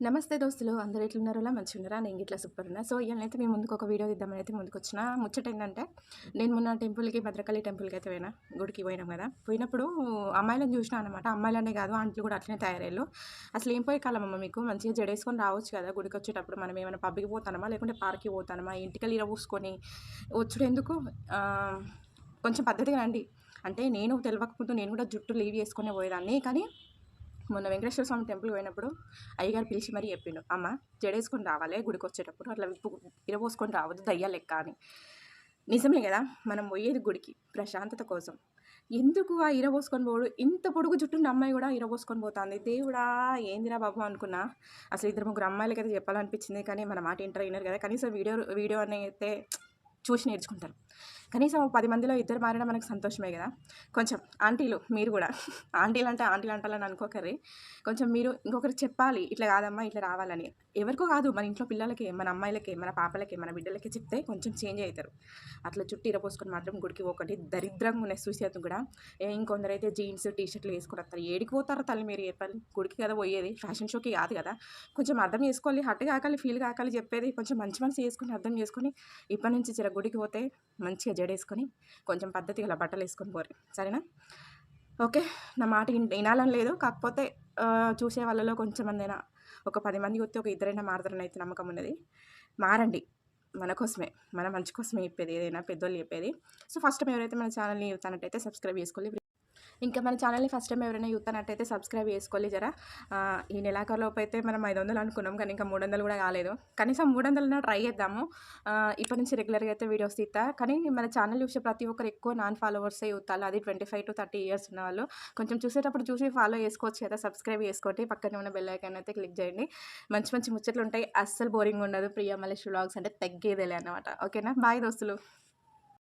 నమస్తే దోస్తులు అందరు ఎట్లున్నారోలా? మంచిగా ఉన్నారా నేను ఇట్లా సూపర్ ఉన్నా సో ఇవన్నైతే మేము ముందుకు ఒక వీడియో ఇద్దామని అయితే ముందుకు వచ్చిన ముచ్చట ఏంటంటే నేను మొన్న టెంపుల్కి భద్రకాళి టెంపుల్కి అయితే పోయినా. గుడికి పోయినాం కదా. పోయినప్పుడు అమ్మాయిలను చూసినా అనమాట అమ్మాయిలనే కాదు ఆంట్లు కూడా అట్లనే తయారయ్యారు. అసలు ఏం పోయే కాలమమ్మ మీకు? మంచిగా జడేసుకొని రావచ్చు కదా గుడికి వచ్చేటప్పుడు మనం ఏమైనా పబ్బికి పోతానమా? లేకుంటే పార్క్కి పోతానమా? ఇంటికి ఇర పూసుకొని వచ్చుడు ఎందుకు? కొంచెం పద్ధతిగా రండి. అంటే నేను తెలియకపోతే నేను కూడా జుట్టు లీవ్ చేసుకునే పోయేదాన్ని. కానీ మొన్న వెంకటేశ్వర స్వామి టెంపుల్ పోయినప్పుడు అయ్యగారు పిలిచి మరీ చెప్పిండు అమ్మ జడేసుకొని రావాలి గుడికి వచ్చేటప్పుడు అట్లా విప్పు ఇరవోసుకొని రావద్దు దయ్యా లెక్క అని. నిజమే కదా మనం పోయేది గుడికి ప్రశాంతత కోసం. ఎందుకు ఆ ఇరవోసుకొని పోడు? ఇంత పొడుగు జుట్టున్న అమ్మాయి కూడా ఇరబోసుకొని పోతుంది. దేవుడా ఏందిరా బాబు అనుకున్నా. అసలు ఇద్దరు ముగ్గురు అమ్మాయిలకి అయితే చెప్పాలనిపించింది కానీ మన మాట ఇంటర్ అయినారు కదా. కనీసం వీడియో వీడియో అనేది అయితే చూసి నేర్చుకుంటారు. కనీసం ఒక పది మందిలో ఇద్దరు మారినా మనకు సంతోషమే కదా. కొంచెం ఆంటీలు మీరు కూడా. ఆంటీలు అంటే ఆంటీలు అంటాలని అనుకోకర్రి. కొంచెం మీరు ఇంకొకరు చెప్పాలి ఇట్లా కాదమ్మా ఇట్లా రావాలని. ఎవరికో కాదు మన ఇంట్లో పిల్లలకి మన అమ్మాయిలకి మన పాపలకి మన బిడ్డలకి చెప్తే కొంచెం చేంజ్ అవుతారు అట్లా చుట్టూ ఇరపోసుకొని మాత్రం గుడికి ఒకటి దరిద్రంగా ఉన్నాయి చూసేది కూడా ఏ ఇంకొందరైతే జీన్స్ టీ షర్ట్లు వేసుకొని వస్తారు ఏడికి పోతారు తల్లి మీరు చెప్పాలి గుడికి కదా పోయేది ఫ్యాషన్ షోకి కాదు కదా. కొంచెం అర్థం చేసుకోవాలి హట్ కాకాలి ఫీల్ కాకాలి చెప్పేది కొంచెం మంచి మనసు చేసుకొని అర్థం చేసుకొని ఇప్పటి నుంచి చిర గుడికి పోతే మంచిగా జడేసుకొని కొంచెం పద్ధతిగా ఇలా బట్టలు వేసుకొని పోరు. సరేనా? ఓకే. నా మాట వినాలని లేదు. కాకపోతే చూసే వాళ్ళలో కొంచెం మందైనా ఒక పది మంది వస్తే ఒక ఇద్దరైనా మారతారని అయితే నమ్మకం ఉన్నది. మారండి. మన కోసమే. మన మంచి కోసమే చెప్పేది. ఏదైనా పెద్దోళ్ళు చెప్పేది. సో ఫస్ట్ టైం ఎవరైతే మన ఛానల్ని అయితే సబ్స్క్రైబ్ చేసుకోవాలి ఇంకా మన ఛానల్ని ఫస్ట్ టైం ఎవరైనా చూస్తానట్టయితే సబ్స్క్రైబ్ చేసుకోవాలి జరా. ఈ నెలాఖరులోపు అయితే మనం ఐదు వందలు అనుకున్నాం కానీ ఇంకా మూడు వందలు కూడా కాలేదు. కనీసం మూడు వందలన్నా ట్రై చేద్దాము. ఇప్పటి నుంచి రెగ్యులర్గా అయితే వీడియోస్ తీస్తా. కానీ మన ఛానల్ చూసే ప్రతి ఒక్కరు ఎక్కువ నాన్ ఫాలోవర్సే చూస్తారు అది twenty five to thirty years ఉన్న వాళ్ళు. కొంచెం చూసేటప్పుడు చూసి ఫాలో చేసుకోవచ్చు కదా సబ్స్క్రైబ్ చేసుకోండి. పక్కనే ఉన్న బెల్ ఐకాన్ అయితే క్లిక్ చేయండి. మంచి మంచి ముచ్చట్లు ఉంటాయి. అస్సలు బోరింగ్ ఉండదు. ప్రియా మలేష్ వ్లాగ్స్ అంటే తగ్గేదేలే అన్నమాట. ఓకేనా? బాయ్ దోస్తులు.